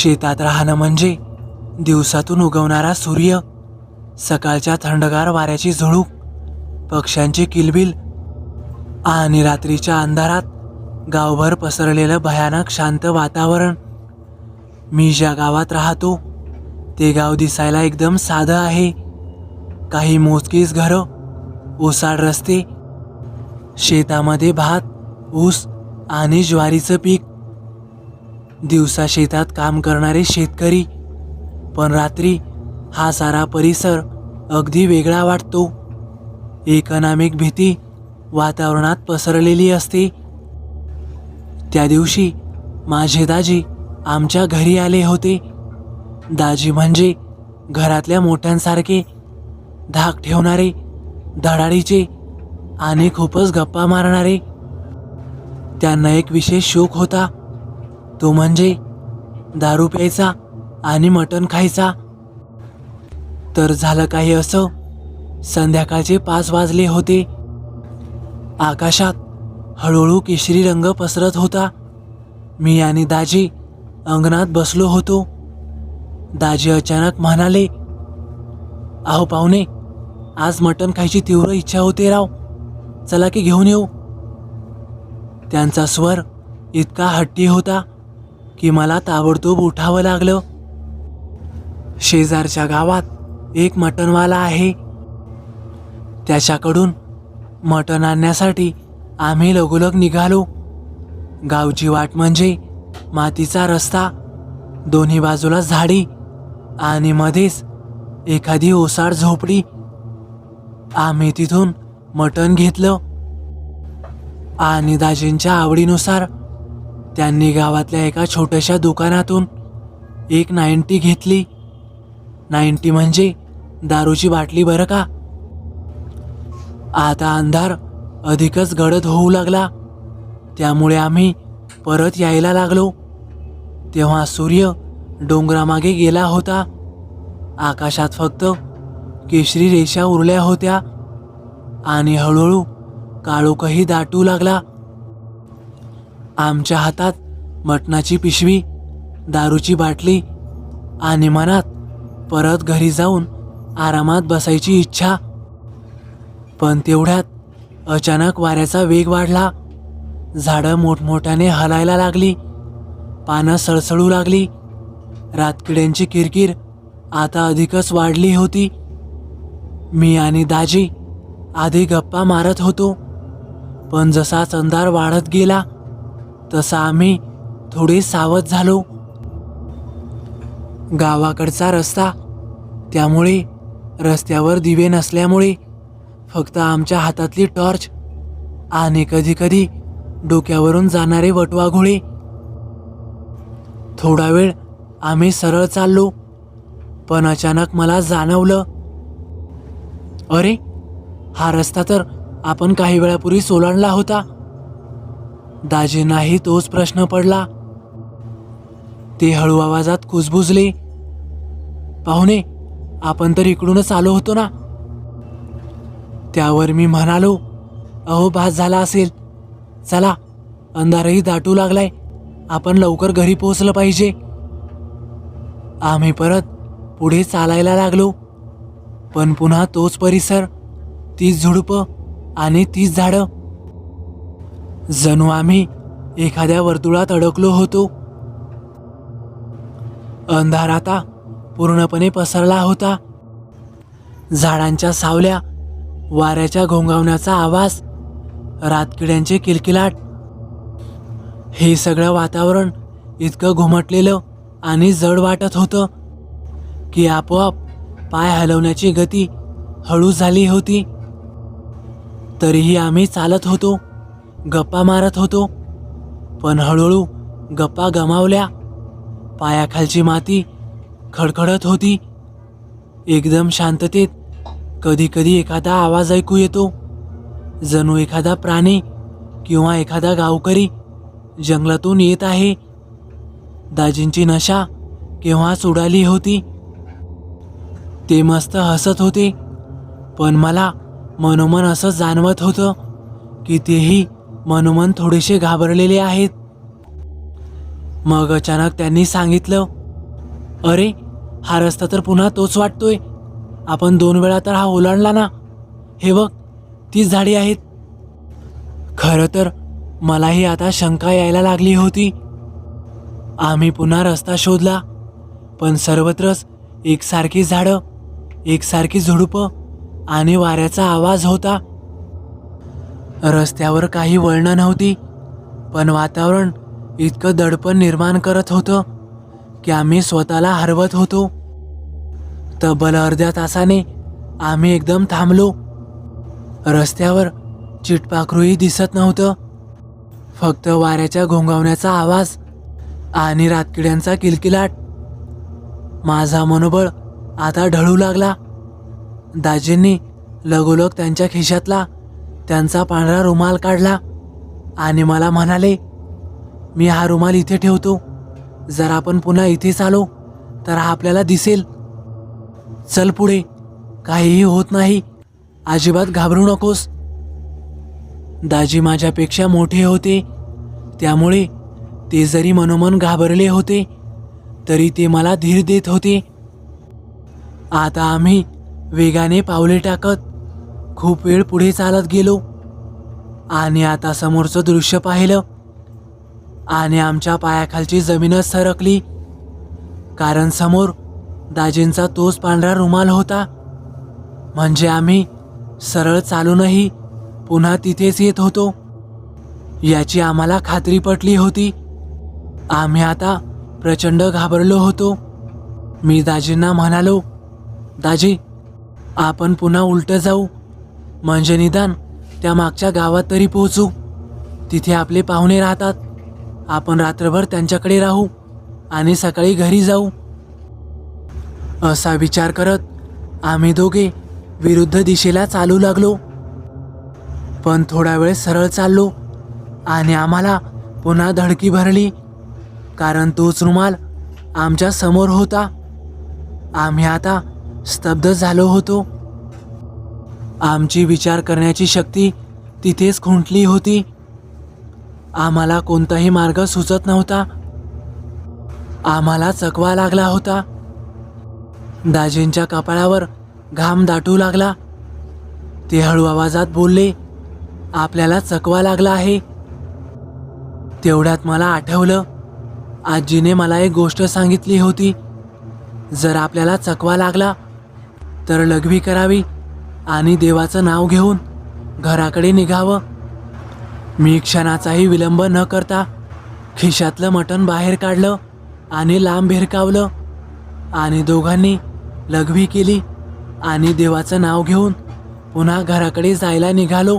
शेतात राहणं म्हणजे दिवसातून उगवणारा सूर्य सकाळच्या थंडगार वाऱ्याची झुळूक पक्ष्यांची किलबिल आणि रात्रीच्या अंधारात गावभर पसरलेलं भयानक शांत वातावरण. मी ज्या गावात राहतो ते गाव दिसायला एकदम साधं आहे. काही मोजकीच घरं ओसाड रस्ते शेतामध्ये भात ऊस आणि ज्वारीचं पीक. दिवसा शेतात काम करणारे शेतकरी. पण रात्री हा सारा परिसर अगदी वेगळा वाटतो. इकॉनॉमिक भीती वातावरणात पसरलेली असते. त्या दिवशी माझे दाजी आमच्या घरी आले होते. दाजी म्हणजे घरातल्या मोठ्यांसारखे धाक ठेवणारे धडाडीचे आणि खूपच गप्पा मारणारे. त्यांना एक विशेष शोक होता. तो म्हणजे? दारू प्यायचा आणि मटण खायचा? तर झालं काही असं. संध्याकाळचे पाच वाजले होते. आकाशात हळूहळू केशरी रंग पसरत होता. मी आणि दाजी अंगणात बसलो होतो. दाजी अचानक म्हणाले अहो पाहुणे आज मटण खायची तीव्र इच्छा होते राव. चला की घेऊन येऊ. त्यांचा स्वर इतका हट्टी होता. की मला ताबडतोब उठावं लागलं. शेजारच्या गावात एक मटणवाला आहे. त्याच्याकडून मटण आणण्यासाठी आम्ही लगोलग निघालो. गावची वाट म्हणजे मातीचा रस्ता दोन्ही बाजूला झाडी आणि मध्येच एखादी ओसाड झोपडी. आम्ही तिथून मटण घेतलं. आणि दाजींच्या आवडीनुसार त्यांनी गावातल्या एका छोट्याशा दुकानातून एक नाईन्टी घेतली. नाईन्टी म्हणजे दारूची बाटली बरं का? आता अंधार अधिकच गडद होऊ लागला. त्यामुळे आम्ही परत यायला लागलो. तेव्हा सूर्य डोंगरामागे गेला होता. आकाशात फक्त केशरी रेषा उरल्या होत्या. आणि हळूहळू काळोखही दाटू लागला. आमच्या हातात मटणाची पिशवी दारूची बाटली आणि मनात परत घरी जाऊन आरामात बसायची इच्छा. पण तेवढ्यात अचानक वाऱ्याचा वेग वाढला. झाडं मोठमोठ्याने हलायला लागली. पानं सळसळू लागली. रातकिड्यांची किरकिर आता अधिकच वाढली होती. मी आणि दाजी आधी गप्पा मारत होतो. पण जसा अंधार वाढत गेला तसा आम्ही थोडे सावध झालो. गावाकडचा रस्ता त्यामुळे रस्त्यावर दिवे नसल्यामुळे फक्त आमच्या हातातली टॉर्च आणि कधीकधी डोक्यावरून जाणारे वटवाघोळे. थोडा वेळ आम्ही सरळ चाललो पण अचानक मला जाणवलं अरे हा रस्ता तर आपण काही वेळापूर्वी सोलांडला होता. दाजींनाही तोच प्रश्न पडला. ते हळू आवाजात कुजबुजले. पाहुणे आपण तर इकडूनच आलो होतो ना? त्यावर मी म्हणालो अहो भास झाला असेल. चला अंधारही दाटू लागलाय. आपण लवकर घरी पोहोचलं पाहिजे. आम्ही परत पुढे चालायला लागलो. पण पुन्हा तोच परिसर तीच झुडपं आणि तीच झाडं जणू आम्ही एखाद्या वर्तुळात अडकलो होतो. अंधार आता पूर्णपणे पसरला होता. झाडांच्या सावल्या वाऱ्याच्या घोंगावण्याचा आवाज रातकिड्यांचे किलकिलाट. हे सगळं वातावरण इतकं घुमटलेलं आणि जड वाटत होतं की आपोआप पाय हलवण्याची गती हळू झाली होती. तरीही आम्ही चालत होतो. गप्पा मारत होतो. पण हळूहळू गप्पा गमावल्या. पायाखालची माती खडखडत होती. एकदम शांततेत कधीकधी एखादा आवाज ऐकू येतो. जणू एखादा प्राणी किंवा एखादा गावकरी जंगलातून येत आहे. दाजींची नशा केव्हा उडाली होती? ते मस्त हसत होते. पण मला मनोमन असं जाणवत होतं की तेही मनोमन थोडेसे घाबरलेले आहेत. मग अचानक त्यांनी सांगितलं अरे हा रस्ता तर पुन्हा तोच वाटतोय. आपण दोन वेळा तर हा ओलांडला ना. हे बघ तीच झाडी आहेत. खरं तर मलाही आता शंका यायला लागली होती. आम्ही पुन्हा रस्ता शोधला पण सर्वत्रच एकसारखी झाडं एकसारखी झुडपं आणि वाऱ्याचा आवाज होता. रस्त्यावर काही वळणं नव्हती पण वातावरण इतकं दडपण निर्माण करत होतं की आम्ही स्वतःला हरवत होतो. तब्बल अर्ध्या तासाने आम्ही एकदम थांबलो. रस्त्यावर चिटपाखरूही दिसत नव्हतं. फक्त वाऱ्याच्या घोंगावण्याचा आवाज आणि रातकिड्यांचा किलकिलाट. माझा मनोबळ आता ढळू लागला. दाजींनी लगोलग त्यांच्या खिशातला त्यांचा पांढरा रुमाल काढला आणि मला म्हणाले मी हा रुमाल इथे ठेवतो. जर आपण पुन्हा इथेच आलो तर हा आपल्याला दिसेल. चल पुढे. काहीही होत नाही. अजिबात घाबरू नकोस. दाजी माझ्यापेक्षा मोठे होते. त्यामुळे ते जरी मनोमन घाबरले होते तरी ते मला धीर देत होते. आता आम्ही वेगाने पावले टाकत खूप वेळ पुढे चालत गेलो. आणि आता समोरचं दृश्य पाहिलं. आणि आमच्या पायाखालची जमीनच सरकली. कारण समोर दाजींचा तोच पांढरा रुमाल होता. म्हणजे आम्ही सरळ चालूनही पुन्हा तिथेच येत होतो. याची आम्हाला खात्री पटली होती. आम्ही आता प्रचंड घाबरलो होतो. मी दाजींना म्हणालो दाजी आपण पुन्हा उलट जाऊ. म्हणजे निदान त्या मागच्या गावात तरी पोहोचू. तिथे आपले पाहुणे राहतात. आपण रात्रभर त्यांच्याकडे राहू आणि सकाळी घरी जाऊ. असा विचार करत आम्ही दोघे विरुद्ध दिशेला चालू लागलो. पण थोडा वेळ सरळ चाललो आणि आम्हाला पुन्हा धडकी भरली. कारण तोच रुमाल आमच्यासमोर होता. आम्ही आता स्तब्ध झालो होतो. आमची विचार करण्याची शक्ती तिथेच खुंटली होती. आम्हाला कोणताही मार्ग सुचत नव्हता. आम्हाला चकवा लागला होता. दाजींच्या कपाळावर घाम दाटू लागला. ते हळू आवाजात बोलले आपल्याला चकवा लागला आहे. तेवढ्यात मला आठवलं आजीने मला एक गोष्ट सांगितली होती. जर आपल्याला चकवा लागला तर लघवी करावी. आणि देवाचं नाव घेऊन घराकडे निघावं. मी क्षणाचाही विलंब न करता खिशातलं मटण बाहेर काढलं आणि लांब भिरकावलं आणि दोघांनी लघवी केली आणि देवाचं नाव घेऊन पुन्हा घराकडे जायला निघालो.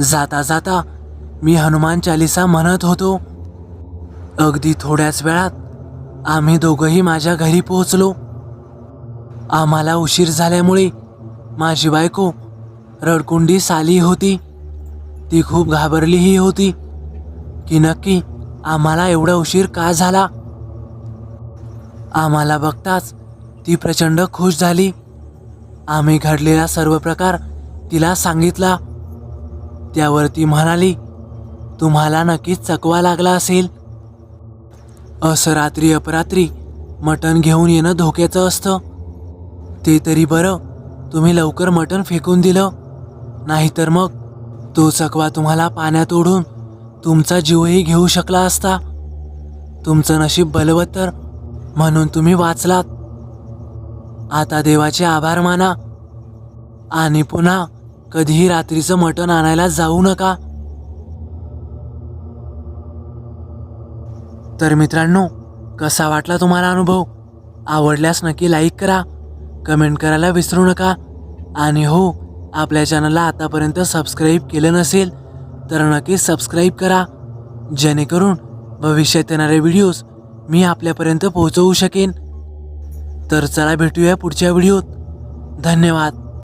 जाता जाता मी हनुमान चालिसा म्हणत होतो अगदी थोड्याच वेळात आम्ही दोघंही माझ्या घरी पोहोचलो. आम्हाला उशीर झाल्यामुळे माझी बायको रडकुंडी साली होती. ती खूप घाबरलीही होती. की नक्की आम्हाला एवढा उशीर का झाला? आम्हाला बघताच ती प्रचंड खुश झाली. आम्ही घडलेला सर्व प्रकार तिला सांगितला. त्यावर ती म्हणाली तुम्हाला नक्कीच चकवा लागला असेल. असं रात्री अपरात्री मटण घेऊन येणं धोक्याचं असतं. ते तरी बरं तुम्ही लवकर मटण फेकून दिलं. नाहीतर मग तो चकवा तुम्हाला पाण्यात ओढून तुमचा जीवही घेऊ शकला असता. तुमचं नशीब बलवत्तर म्हणून तुम्ही वाचलात. आता देवाचे आभार माना. आणि पुन्हा कधीही रात्रीचं मटण आणायला जाऊ नका. तर मित्रांनो कसा वाटला तुम्हाला अनुभव? आवडल्यास नक्की लाईक करा. कमेंट करायला विसरू नका. आणि हो आपल्या चॅनलला आतापर्यंत सबस्क्राईब केलं नसेल तर नक्की सबस्क्राईब करा. जेणेकरून भविष्यात येणारे व्हिडिओज मी आपल्यापर्यंत पोहोचवू शकेन. तर चला भेटूया पुढच्या व्हिडिओत. धन्यवाद.